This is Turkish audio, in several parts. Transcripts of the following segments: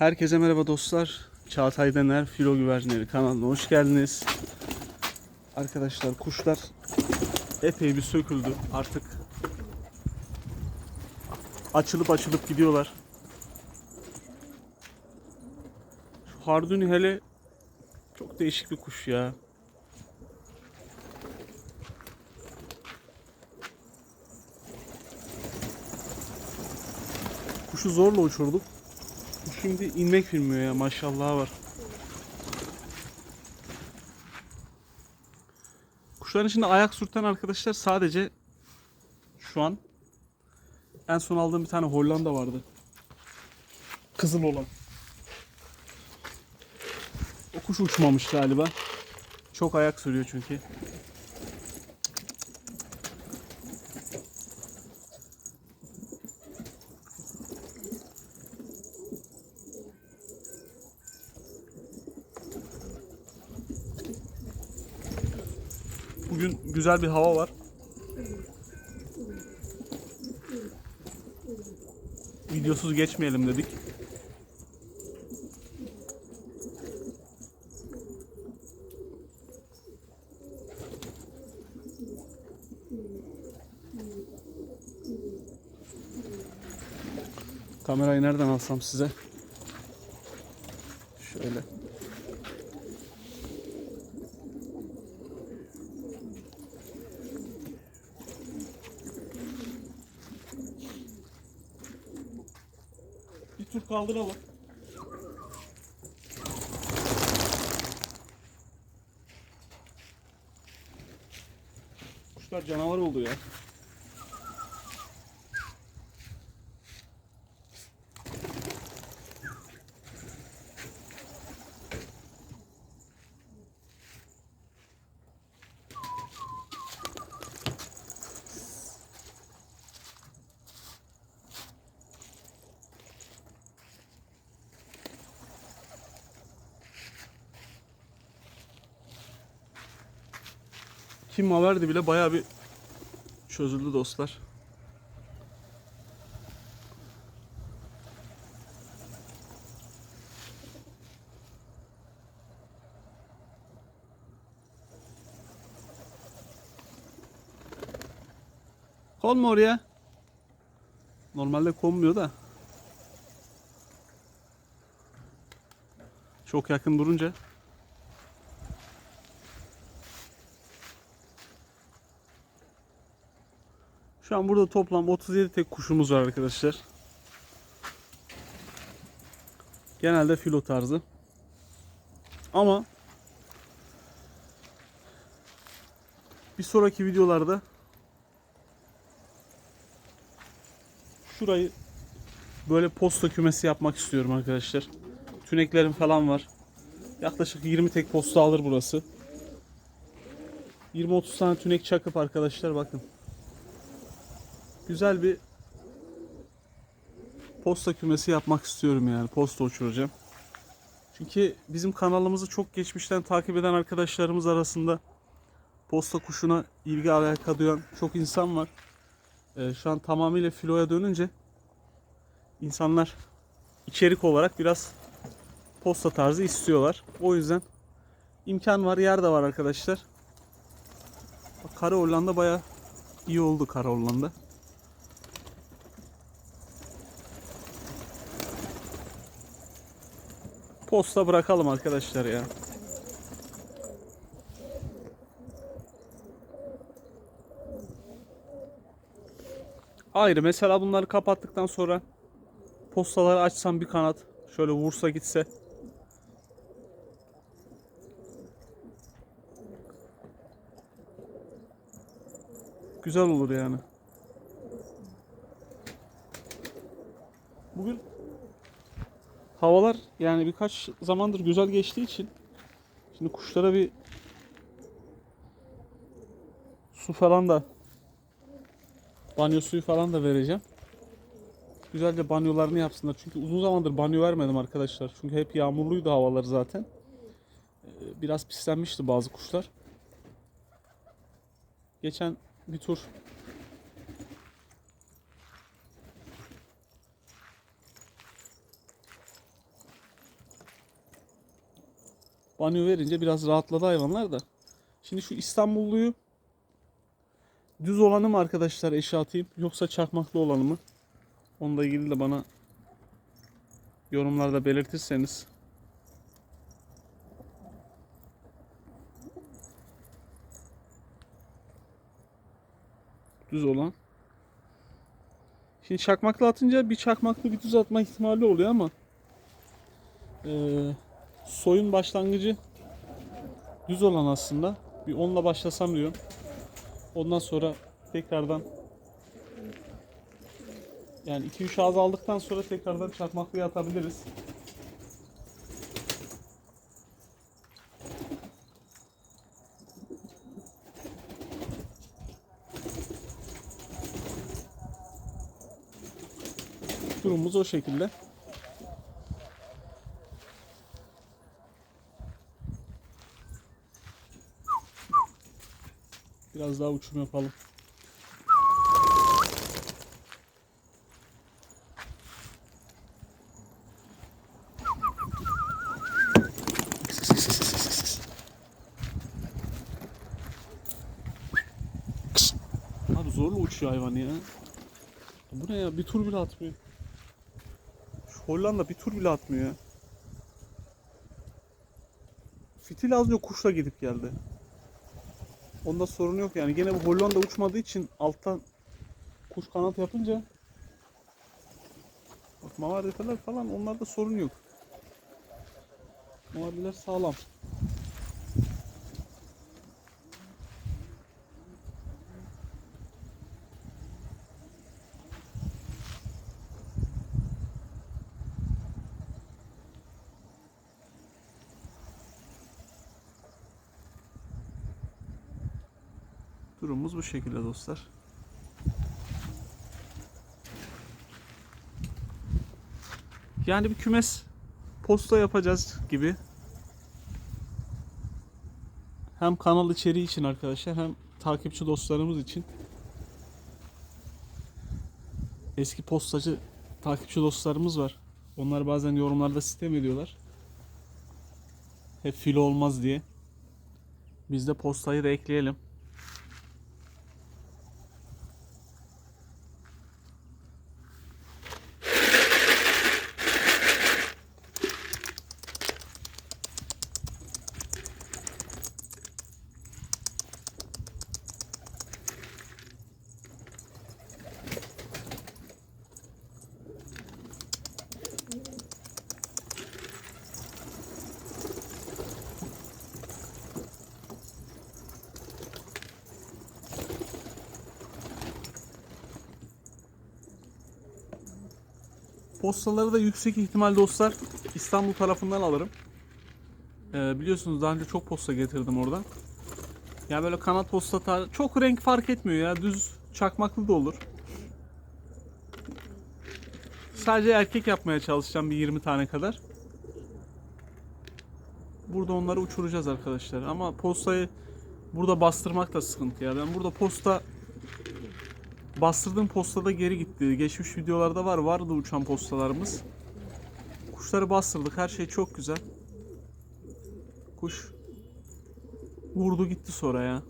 Herkese merhaba dostlar. Çağatay Dener Filo Güvercinleri kanalına hoş geldiniz. Arkadaşlar kuşlar epey bir söküldü. Artık açılıp açılıp gidiyorlar. Şu Harduni hele çok değişik bir kuş ya. Kuşu zorla uçurduk. Şimdi inmek bilmiyor ya maşallah var. Kuşların içinde ayak sürten arkadaşlar sadece şu an en son aldığım bir tane Hollanda vardı. Kızıl olan. O kuş uçmamış galiba. Çok ayak sürüyor çünkü. Bugün güzel bir hava var. Videosuz geçmeyelim dedik. Kamerayı nereden alsam size? Şöyle. Kaldıralım. Kuşlar canavar oldu ya. Kim verdi bile bayağı bir çözüldü dostlar. Konma oraya. Normalde konmuyor da. Çok yakın durunca Şu an burada toplam 37 tek kuşumuz var arkadaşlar. Genelde filo tarzı. Ama bir sonraki videolarda şurayı böyle posta kümesi yapmak istiyorum arkadaşlar. Tüneklerim falan var. Yaklaşık 20 tek posta alır burası. 20-30 tane tünek çakıp arkadaşlar bakın güzel bir posta kümesi yapmak istiyorum yani. Posta uçuracağım. Çünkü bizim kanalımızı çok geçmişten takip eden arkadaşlarımız arasında posta kuşuna ilgi alaka duyan çok insan var. Ee, şu an tamamıyla filoya dönünce insanlar içerik olarak biraz posta tarzı istiyorlar. O yüzden imkan var, yer de var arkadaşlar. Bak, Kara Hollanda baya iyi oldu Kara Hollanda. Posta bırakalım arkadaşlar ya. Ayrı mesela bunları kapattıktan sonra postaları açsam bir kanat şöyle vursa gitse güzel olur yani. Bugün havalar yani birkaç zamandır güzel geçtiği için şimdi kuşlara bir su falan da banyo suyu falan da vereceğim. Güzelce banyolarını yapsınlar. Çünkü uzun zamandır banyo vermedim arkadaşlar. Çünkü hep yağmurluydu havalar zaten. Ee, Biraz pislenmişti bazı kuşlar. Geçen bir tur Banyo verince biraz rahatladı hayvanlar da. Şimdi şu İstanbulluyu düz olanı mı arkadaşlar eşe atayım yoksa çakmaklı olanı mı? Onunla ilgili de bana yorumlarda belirtirseniz. Düz olan. Şimdi çakmaklı atınca bir çakmaklı bir düz atma ihtimali oluyor ama eee, soyun başlangıcı düz olan aslında. Bir onunla başlasam diyorum. Ondan sonra tekrardan yani 2-3 ağız aldıktan sonra tekrardan çakmaklıya atabiliriz. Durumumuz o şekilde. Biraz daha uçum yapalım. Abi zorla uçuyor hayvan ya. Bu ne ya? Bir tur bile atmıyor. Şu Hollanda bir tur bile atmıyor ya. Fitil az önce kuşla gidip geldi. Onda sorun yok yani. Gene bu Hollanda uçmadığı için alttan kuş kanat yapınca bak mavariteler falan onlarda sorun yok. Mavariler sağlam. Durumumuz bu şekilde dostlar. Yani bir kümes posta yapacağız gibi. Hem kanal içeriği için arkadaşlar hem takipçi dostlarımız için. Eski postacı takipçi dostlarımız var. Onlar bazen yorumlarda sistem ediyorlar. Hep filo olmaz diye. Biz de postayı da ekleyelim. Postaları da yüksek ihtimal dostlar İstanbul tarafından alırım. Ee, biliyorsunuz daha önce çok posta getirdim oradan. Ya böyle kanat posta tar- çok renk fark etmiyor ya. Düz çakmaklı da olur. Sadece erkek yapmaya çalışacağım bir 20 tane kadar. Burada onları uçuracağız arkadaşlar. Ama postayı burada bastırmak da sıkıntı ya. Ben burada posta Bastırdığım postada geri gitti. Geçmiş videolarda var. Vardı uçan postalarımız. Kuşları bastırdık. Her şey çok güzel. Kuş vurdu gitti sonra ya.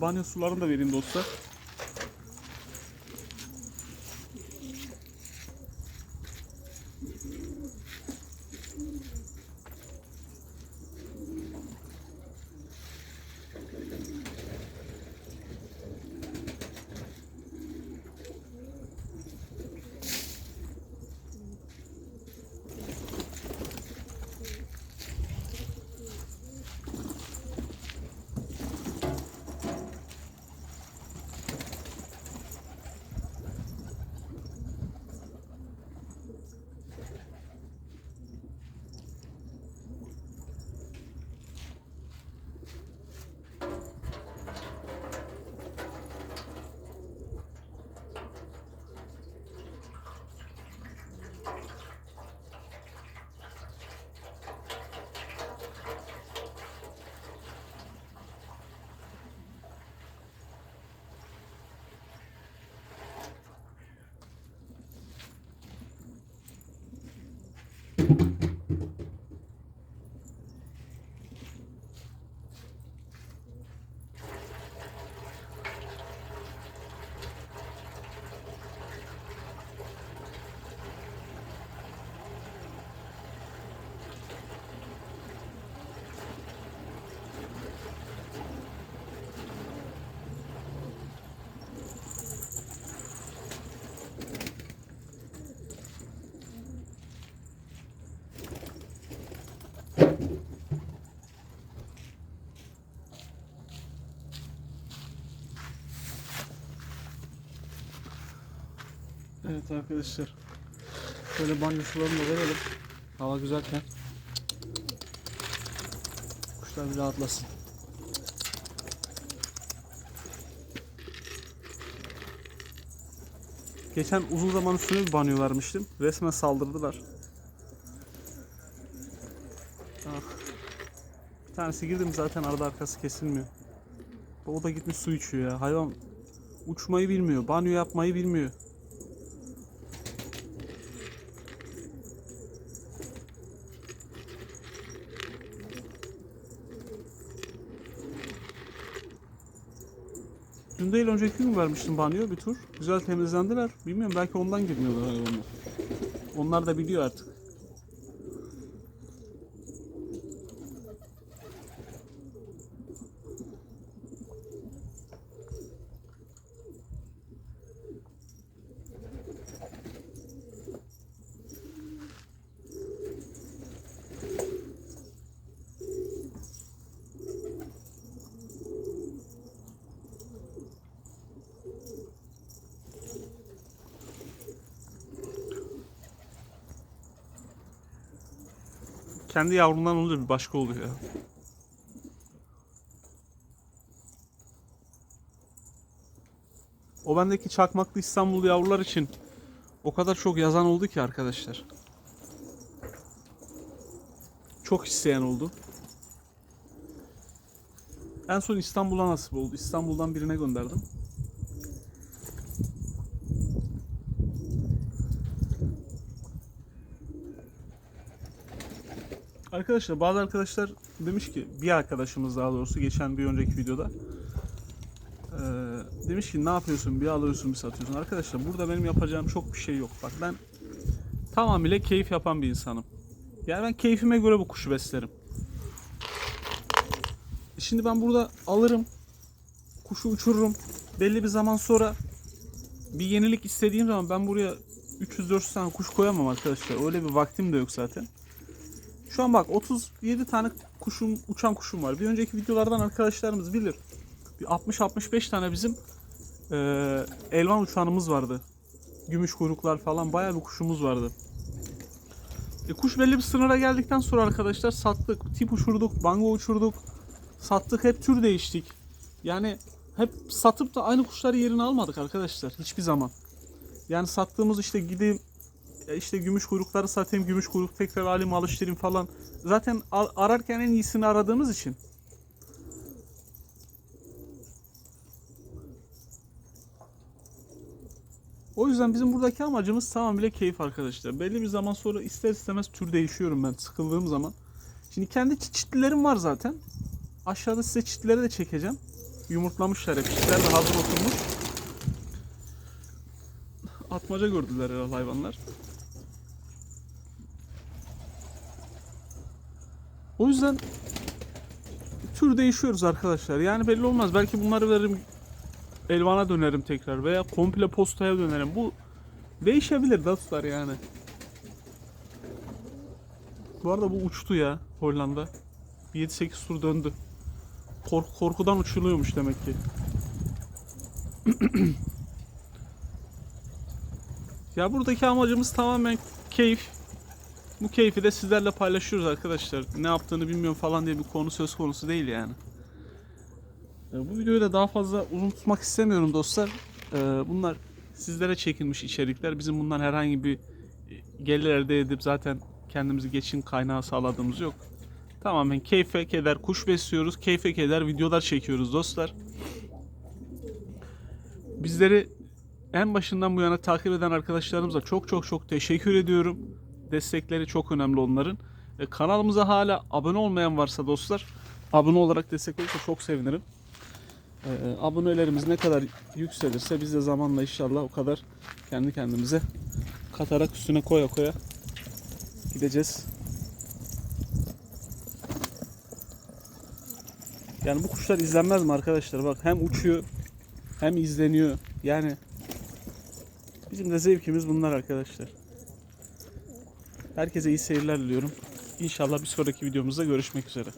Banyo sularını da vereyim dostlar. Evet arkadaşlar. Şöyle banyo sularını da verelim. Hava güzelken. Kuşlar bir rahatlasın. Geçen uzun zaman üstüne bir banyo vermiştim. Resmen saldırdılar. Ah. Bir tanesi girdim zaten arada arkası kesilmiyor. O da gitmiş su içiyor ya. Hayvan uçmayı bilmiyor. Banyo yapmayı bilmiyor. Dün değil önceki gün vermiştim banyo bir tur. Güzel temizlendiler. Bilmiyorum belki ondan girmiyorlar hayvanlar. Onlar da biliyor artık. Kendi yavrundan olunca bir başka oluyor ya. O bendeki çakmaklı İstanbul yavrular için o kadar çok yazan oldu ki arkadaşlar. Çok isteyen oldu. En son İstanbul'a nasip oldu. İstanbul'dan birine gönderdim. Arkadaşlar bazı arkadaşlar demiş ki bir arkadaşımız daha doğrusu geçen bir önceki videoda eee, demiş ki ne yapıyorsun bir alıyorsun bir satıyorsun. Arkadaşlar burada benim yapacağım çok bir şey yok. Bak ben tamamıyla keyif yapan bir insanım. Yani ben keyfime göre bu kuşu beslerim. E Şimdi ben burada alırım kuşu uçururum. Belli bir zaman sonra bir yenilik istediğim zaman ben buraya 300-400 tane kuş koyamam arkadaşlar. Öyle bir vaktim de yok zaten. Şu an bak 37 tane kuşum, uçan kuşum var. Bir önceki videolardan arkadaşlarımız bilir. Bir 60-65 tane bizim eee, elvan uçanımız vardı. Gümüş kuyruklar falan bayağı bir kuşumuz vardı. E, kuş belli bir sınıra geldikten sonra arkadaşlar sattık. Tip uçurduk, bango uçurduk. Sattık hep tür değiştik. Yani hep satıp da aynı kuşları yerine almadık arkadaşlar. Hiçbir zaman. Yani sattığımız işte gideyim ya işte gümüş kuyrukları satayım, gümüş kuyruk tekrar alayım alıştırayım falan. Zaten ararken en iyisini aradığımız için. O yüzden bizim buradaki amacımız tamamıyla keyif arkadaşlar. Belli bir zaman sonra ister istemez tür değişiyorum ben sıkıldığım zaman. Şimdi kendi çi- çitlerim var zaten. Aşağıda size çitleri de çekeceğim. Yumurtlamışlar hep. Çitler de hazır oturmuş. Atmaca gördüler herhalde hayvanlar. O yüzden tür değişiyoruz arkadaşlar. Yani belli olmaz. Belki bunları veririm Elvan'a dönerim tekrar veya komple postaya dönerim. Bu değişebilir dostlar yani. Bu arada bu uçtu ya Hollanda. Bir 7-8 tur döndü. Kork korkudan uçuluyormuş demek ki. ya buradaki amacımız tamamen keyif. Bu keyfi de sizlerle paylaşıyoruz arkadaşlar. Ne yaptığını bilmiyorum falan diye bir konu söz konusu değil yani. Ee, Bu videoyu da daha fazla uzun tutmak istemiyorum dostlar. Ee, Bunlar sizlere çekilmiş içerikler. Bizim bundan herhangi bir e, gelir elde edip zaten kendimizi geçim kaynağı sağladığımız yok. Tamamen keyfe keder kuş besliyoruz. Keyfe keder videolar çekiyoruz dostlar. Bizleri en başından bu yana takip eden arkadaşlarımıza çok çok çok teşekkür ediyorum. Destekleri çok önemli onların. E, kanalımıza hala abone olmayan varsa dostlar abone olarak destek olursa çok sevinirim. E, abonelerimiz ne kadar yükselirse biz de zamanla inşallah o kadar kendi kendimize katarak üstüne koya koya gideceğiz. Yani bu kuşlar izlenmez mi arkadaşlar? Bak hem uçuyor hem izleniyor. Yani bizim de zevkimiz bunlar arkadaşlar. Herkese iyi seyirler diliyorum. İnşallah bir sonraki videomuzda görüşmek üzere.